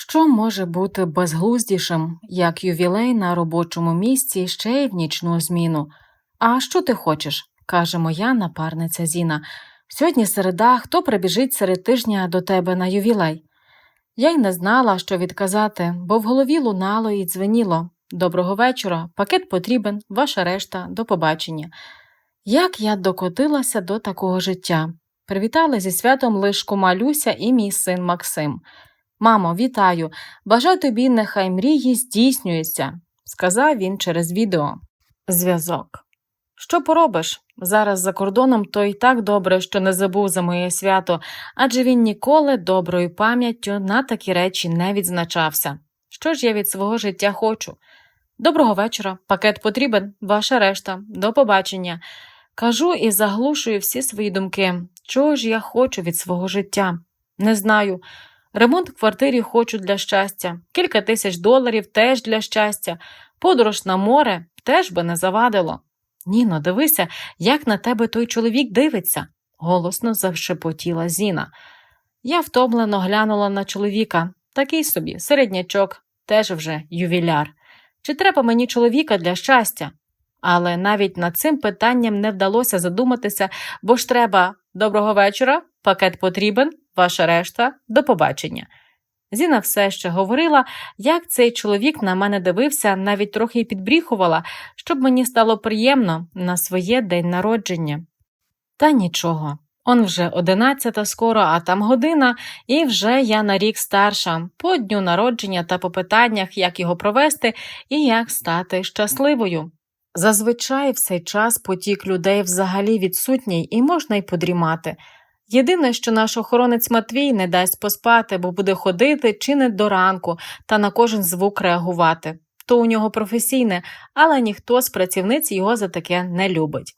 Що може бути безглуздішим, як ювілей на робочому місці ще й в нічну зміну? А що ти хочеш? каже моя напарниця Зіна. Сьогодні середа, хто прибіжить серед тижня до тебе на ювілей? Я й не знала, що відказати, бо в голові лунало і дзвеніло. Доброго вечора, пакет потрібен, ваша решта, до побачення. Як я докотилася до такого життя? Привітали зі святом лиш кума Люся і мій син Максим. Мамо, вітаю! Бажаю тобі, нехай мрії здійснюються, сказав він через відео. Зв'язок. Що поробиш? Зараз за кордоном то й так добре, що не забув за моє свято, адже він ніколи доброю пам'яттю на такі речі не відзначався. Що ж я від свого життя хочу? Доброго вечора, пакет потрібен, ваша решта, до побачення. Кажу і заглушую всі свої думки. Чого ж я хочу від свого життя? Не знаю. Ремонт в квартирі хочу для щастя, кілька тисяч доларів теж для щастя, подорож на море теж би не завадило. Ніно, дивися, як на тебе той чоловік дивиться, голосно завшепотіла Зіна. Я втомлено глянула на чоловіка, такий собі, середнячок, теж вже ювіляр. Чи треба мені чоловіка для щастя? Але навіть над цим питанням не вдалося задуматися, бо ж треба доброго вечора, пакет потрібен, ваша решта, до побачення. Зіна все ще говорила, як цей чоловік на мене дивився, навіть трохи й підбріхувала, щоб мені стало приємно на своє день народження. Та нічого. Он вже одинадцята скоро, а там година, і вже я на рік старша, по дню народження та по питаннях, як його провести і як стати щасливою. Зазвичай в цей час потік людей взагалі відсутній і можна й подрімати. Єдине, що наш охоронець Матвій не дасть поспати, бо буде ходити чи не до ранку та на кожен звук реагувати. То у нього професійне, але ніхто з працівниць його за таке не любить.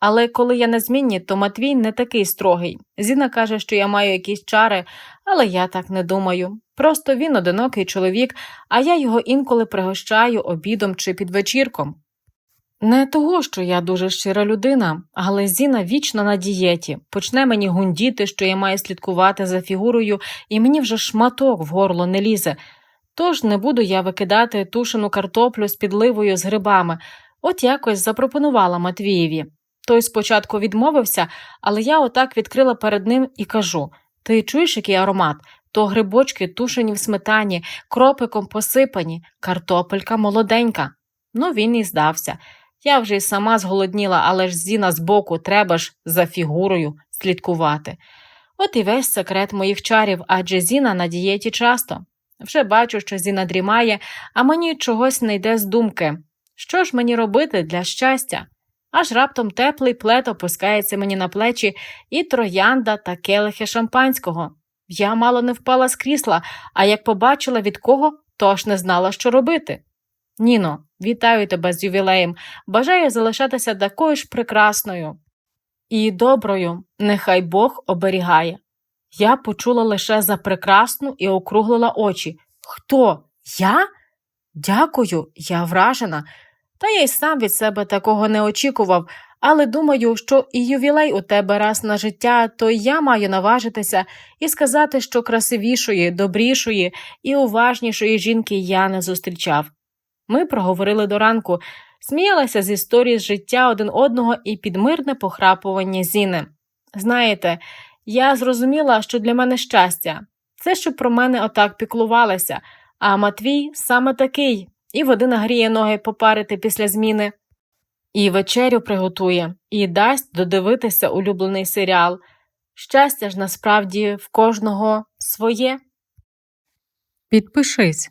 Але коли я на змінні, то Матвій не такий строгий. Зіна каже, що я маю якісь чари, але я так не думаю. Просто він одинокий чоловік, а я його інколи пригощаю обідом чи підвечірком. Не того, що я дуже щира людина, але Зіна вічно на дієті, почне мені гундіти, що я маю слідкувати за фігурою, і мені вже шматок в горло не лізе. Тож не буду я викидати тушену картоплю з підливою з грибами, от якось запропонувала Матвієві. Той спочатку відмовився, але я отак відкрила перед ним і кажу Ти чуєш, який аромат? То грибочки тушені в сметані, кропиком посипані, картопелька молоденька. Ну, він і здався. Я вже й сама зголодніла, але ж Зіна збоку треба ж за фігурою слідкувати. От і весь секрет моїх чарів, адже Зіна на дієті часто. Вже бачу, що Зіна дрімає, а мені чогось не йде з думки. Що ж мені робити для щастя? Аж раптом теплий плед опускається мені на плечі і троянда та келихи шампанського. Я мало не впала з крісла, а як побачила від кого, то аж не знала, що робити. Ніно, вітаю тебе з ювілеєм. Бажаю залишатися такою ж прекрасною і доброю, нехай Бог оберігає. Я почула лише за прекрасну і округлила очі. Хто? Я? Дякую, я вражена. Та я й сам від себе такого не очікував, але думаю, що і ювілей у тебе раз на життя, то я маю наважитися і сказати, що красивішої, добрішої і уважнішої жінки я не зустрічав. Ми проговорили до ранку, сміялися з історії з життя один одного і підмирне похрапування Зіни. Знаєте, я зрозуміла, що для мене щастя це, що про мене отак піклувалися, а Матвій саме такий, і води нагріє ноги попарити після зміни, і вечерю приготує, і дасть додивитися улюблений серіал. Щастя ж насправді в кожного своє. Підпишись.